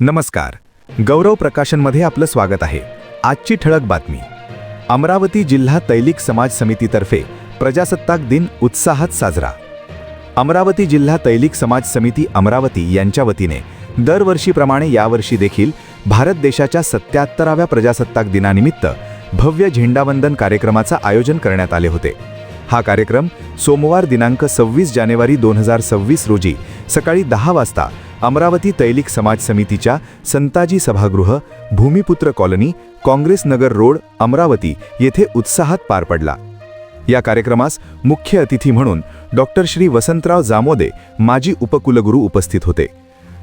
नमस्कार. गौरव प्रकाशनमध्ये आपलं स्वागत आहे. आजची ठळक बातमी. अमरावती जिल्हा तैलिक समाज समितीतर्फे प्रजासत्ताक दिन उत्साहात साजरा. अमरावती जिल्हा तैलिक समाज समिती अमरावती यांच्या वतीने दरवर्षीप्रमाणे यावर्षी देखील भारत देशाच्या सत्याहत्तराव्या प्रजासत्ताक दिनानिमित्त भव्य झेंडावंदन कार्यक्रमाचं आयोजन करण्यात आले होते. हा कार्यक्रम सोमवार दिनांक सव्वीस जानेवारी दोन हजार सव्वीस रोजी सकाळी दहा वाजता अमरावती तैलिक समाज समितीच्या संताजी सभागृह भूमिपुत्र कॉलनी काँग्रेस नगर रोड अमरावती येथे उत्साहात पार पडला. या कार्यक्रमास मुख्य अतिथी म्हणून डॉक्टर श्री वसंतराव जामोदे माजी उपकुलगुरू उपस्थित होते.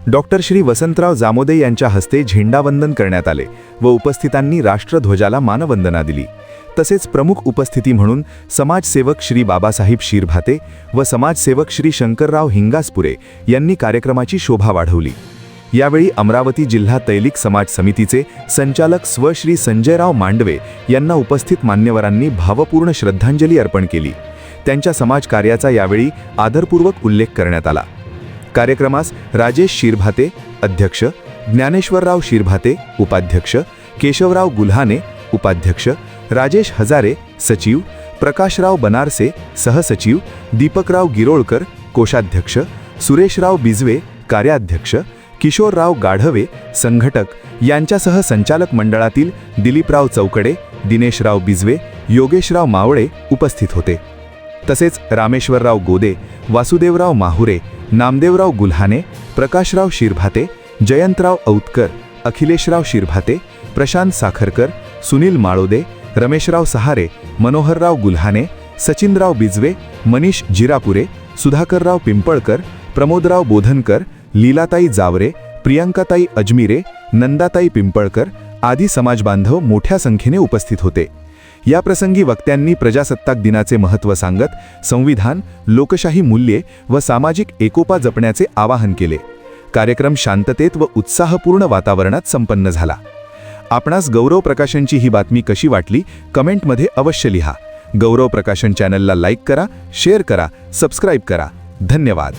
डॉक्टर श्री वसंतराव जामोदे यांच्या हस्ते झेंडावंदन करण्यात आले व उपस्थितांनी राष्ट्रध्वजाला मानवंदना दिली. तसेच प्रमुख उपस्थिती म्हणून समाजसेवक श्री बाबासाहेब शिरभाते व समाजसेवक श्री शंकरराव हिंगासपुरे यांनी कार्यक्रमाची शोभा वाढवली. यावेळी अमरावती जिल्हा तैलिक समाज समितीचे संचालक स्वश्री संजयराव मांडवे यांना उपस्थित मान्यवरांनी भावपूर्ण श्रद्धांजली अर्पण केली. त्यांच्या समाजकार्याचा यावेळी आदरपूर्वक उल्लेख करण्यात आला. कार्यक्रमास राजेश शिरभाते अध्यक्ष ज्ञानेश्वरराव शिरभाते उपाध्यक्ष केशवराव गुल्हाने उपाध्यक्ष राजेश हजारे सचिव प्रकाशराव बनारसे सहसचिव दीपकराव गिरोळकर कोषाध्यक्ष सुरेशराव बिजवे कार्याध्यक्ष किशोरराव गाढवे संघटक यांच्यासह संचालक मंडळातील दिलीपराव चौकडे दिनेशराव बिजवे योगेशराव मावळे उपस्थित होते. तसेच रामेश्वरराव गोदे वासुदेवराव माहुरे नामदेवराव गुल्हाने प्रकाशराव शिरभाते जयंतराव औतकर अखिलेशराव शिरभाते प्रशांत साखरकर सुनील माळोदे रमेशराव सहारे मनोहरराव गुल्हाने सचिनराव बिजवे मनीष जिरापुरे सुधाकरराव पिंपळकर प्रमोदराव बोधनकर लीलाताई जावरे प्रियंकाताई अजमिरे नंदाताई पिंपळकर आदी समाजबांधव मोठ्या संख्येने उपस्थित होते. या प्रसंगी वक्त्यांनी प्रजासत्ताक दिनाचे महत्त्व सांगत संविधान लोकशाही मूल्ये व सामाजिक एकोपा जपण्याचे आवाहन केले. कार्यक्रम शांततेत व उत्साहपूर्ण वातावरणात संपन्न झाला. आपणास गौरव प्रकाशनची ही बातमी कशी वाटली कमेंटमध्ये अवश्य लिहा. गौरव प्रकाशन चॅनलला लाईक करा शेअर करा सबस्क्राईब करा. धन्यवाद.